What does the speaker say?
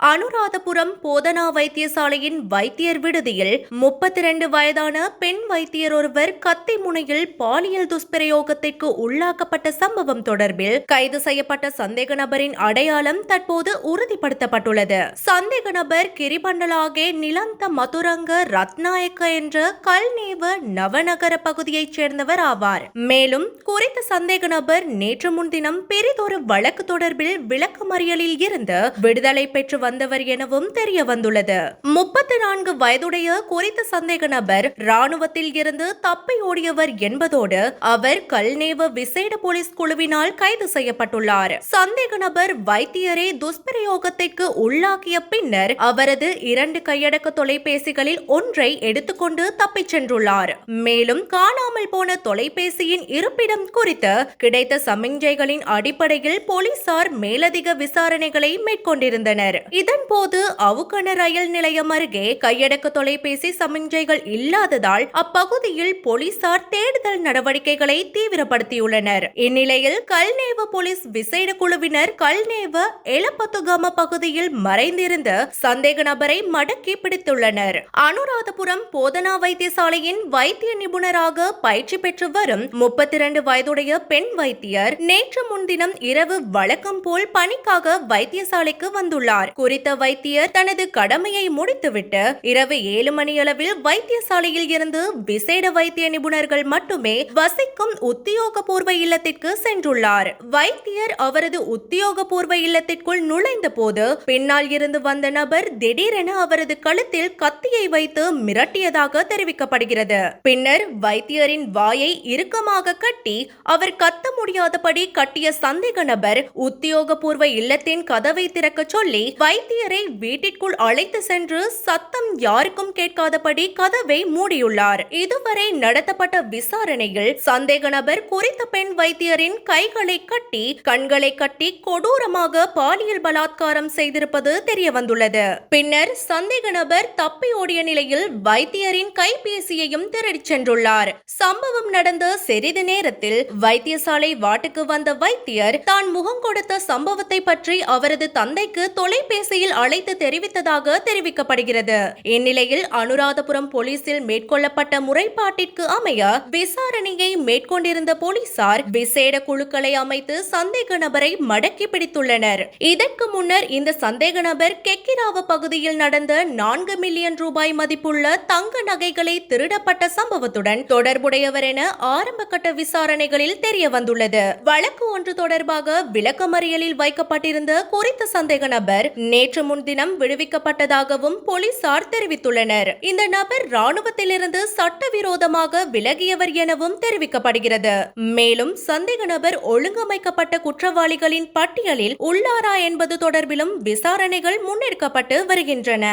அனுராதபுரம் போதனா வைத்தியசாலையின் வைத்தியர் விடுதியில் முப்பத்தி இரண்டு வயதான பெண் வைத்தியர் ஒருவர் கத்தி முனையில் பாலியல் துஷ்பிரயோகத்திற்கு உள்ளாக்கப்பட்ட சம்பவம் தொடர்பில் கைது செய்யப்பட்ட சந்தேக நபரின் அடையாளம் தற்போது உறுதிப்படுத்தப்பட்டுள்ளது. சந்தேக நபர் கிரிபண்டலாகே நிலந்த மதுரங்க ரத்நாயக்க என்ற கல்நேவ நவநகர பகுதியைச் சேர்ந்தவர் ஆவார். மேலும் குறித்த சந்தேக நபர் நேற்று முன்தினம் பெரிதொரு வழக்கு தொடர்பில் விளக்கமறியலில் இருந்து விடுதலை பெற்று வந்தவர் எனவும் தெரிய வந்துள்ளது. முப்பத்தி நான்கு வயதுடைய குறித்த சந்தேக நபர் ராணுவத்தில் இருந்து தப்பி ஓடியவர் என்பதோடு அவர் கல்நேவ விசேட போலீஸ் குழுவினால் கைது செய்யப்பட்டுள்ளார். சந்தேக நபர் வைத்தியரை துஷ்பிரயோகத்திற்கு உள்ளாக்கிய பின்னர் அவரது இரண்டு கையடக்க தொலைபேசிகளில் ஒன்றை எடுத்துக்கொண்டு தப்பிச் சென்றுள்ளார். மேலும் காணாமல் போன தொலைபேசியின் இருப்பிடம் குறித்து கிடைத்த சமிஞ்சைகளின் அடிப்படையில் போலீசார் மேலதிக விசாரணைகளை மேற்கொண்டிருந்தனர். இதன்போது அவுக்கண ரயில் நிலையம் அருகே கையடக்க தொலைபேசி சமிஞ்சைகள் இல்லாததால் அப்பகுதியில் போலீசார் தேடுதல் நடவடிக்கைகளை தீவிரப்படுத்தியுள்ளனர். இந்நிலையில் கல்நேவ போலீஸ் விசேட குழுவினர் கல்நேவ எலப்பத்துகாம பகுதியில் மறைந்திருந்த சந்தேக நபரை மடக்கி பிடித்துள்ளனர். அனுராதபுரம் போதனா வைத்தியசாலையின் வைத்திய நிபுணராக பயிற்சி பெற்று வரும் முப்பத்தி இரண்டு வயதுடைய பெண் வைத்தியர் நேற்று முன்தினம் இரவு வழக்கம் போல் பணிக்காக வைத்தியசாலைக்கு வந்துள்ளார். குறித்த வைத்தியர் தனது கடமையை முடித்துவிட்டு இரவு ஏழு மணியளவில் வைத்தியசாலையில் இருந்து விசேட வைத்திய நிபுணர்கள் மட்டுமே வசிக்கும் உத்தியோகபூர்வ இல்லத்திற்கு சென்றுள்ளார். வைத்தியர் அவரது உத்தியோகபூர்வ இல்லத்திற்குள் நுழைந்த போது பின்னால் இருந்து வந்த நபர் திடீரென அவரது கழுத்தில் கத்தியை வைத்து மிரட்டியதாக தெரிவிக்கப்படுகிறது. பின்னர் வைத்தியரின் வாயை இறுக்கமாக கட்டி அவர் கத்த முடியாதபடி கட்டிய சந்தேக நபர் உத்தியோகபூர்வ இல்லத்தின் கதவை திறக்க சொல்லி வை வைத்தியரை வீட்டிற்குள் அழைத்து சென்று சத்தம் யாருக்கும் கேட்காதபடி கதவை மூடியுள்ளார். இதுவரை நடத்தப்பட்ட விசாரணையில் சந்தேக நபர் குறித்த பெண் வைத்தியரின் கைகளை கட்டி கண்களை கட்டி கொடூரமாக பாலியல் பலாத்காரம் செய்திருப்பது தெரிய வந்துள்ளது பின்னர் சந்தேக நபர் தப்பி ஓடிய நிலையில் வைத்தியரின் கைபேசியையும் திருடிச் சென்றுள்ளார். சம்பவம் நடந்த சிறிது நேரத்தில் வைத்தியசாலை வாட்டுக்கு வந்த வைத்தியர் தான் முகம் கொடுத்த சம்பவத்தை பற்றி அவரது தந்தைக்கு தொலைபேசி தொலைபேசியில் அழைத்து தெரிவித்ததாக தெரிவிக்கப்படுகிறது. இந்நிலையில் அனுராதபுரம் போலீசில் மேற்கொள்ளப்பட்ட முறைப்பாட்டிற்கு அமைய விசாரணையை மேற்கொண்டிருந்த போலீசார் விசேட குழுக்களை அமைத்து சந்தேக நபரை மடக்கி பிடித்துள்ளனர். இதற்கு முன்னர் இந்த சந்தேக நபர் கெக்கிராவ பகுதியில் நடந்த நான்கு மில்லியன் ரூபாய் மதிப்புள்ள தங்க நகைகளை திருடப்பட்ட சம்பவத்துடன் தொடர்புடையவர் என ஆரம்ப கட்ட விசாரணைகளில் தெரிய வந்துள்ளது வழக்கு ஒன்று தொடர்பாக விளக்கமறியலில் வைக்கப்பட்டிருந்த குறித்த சந்தேக நபர் நேற்று முன்தினம் விடுவிக்கப்பட்டதாகவும் போலீசார் தெரிவித்துள்ளனர். இந்த நபர் ராணுவத்திலிருந்து சட்டவிரோதமாக விலகியவர் எனவும் தெரிவிக்கப்படுகிறது. மேலும் சந்தேக நபர் ஒழுங்கமைக்கப்பட்ட குற்றவாளிகளின் பட்டியலில் உள்ளாரா என்பது தொடர்பிலும் விசாரணைகள் முன்னெடுக்கப்பட்டு வருகின்றன.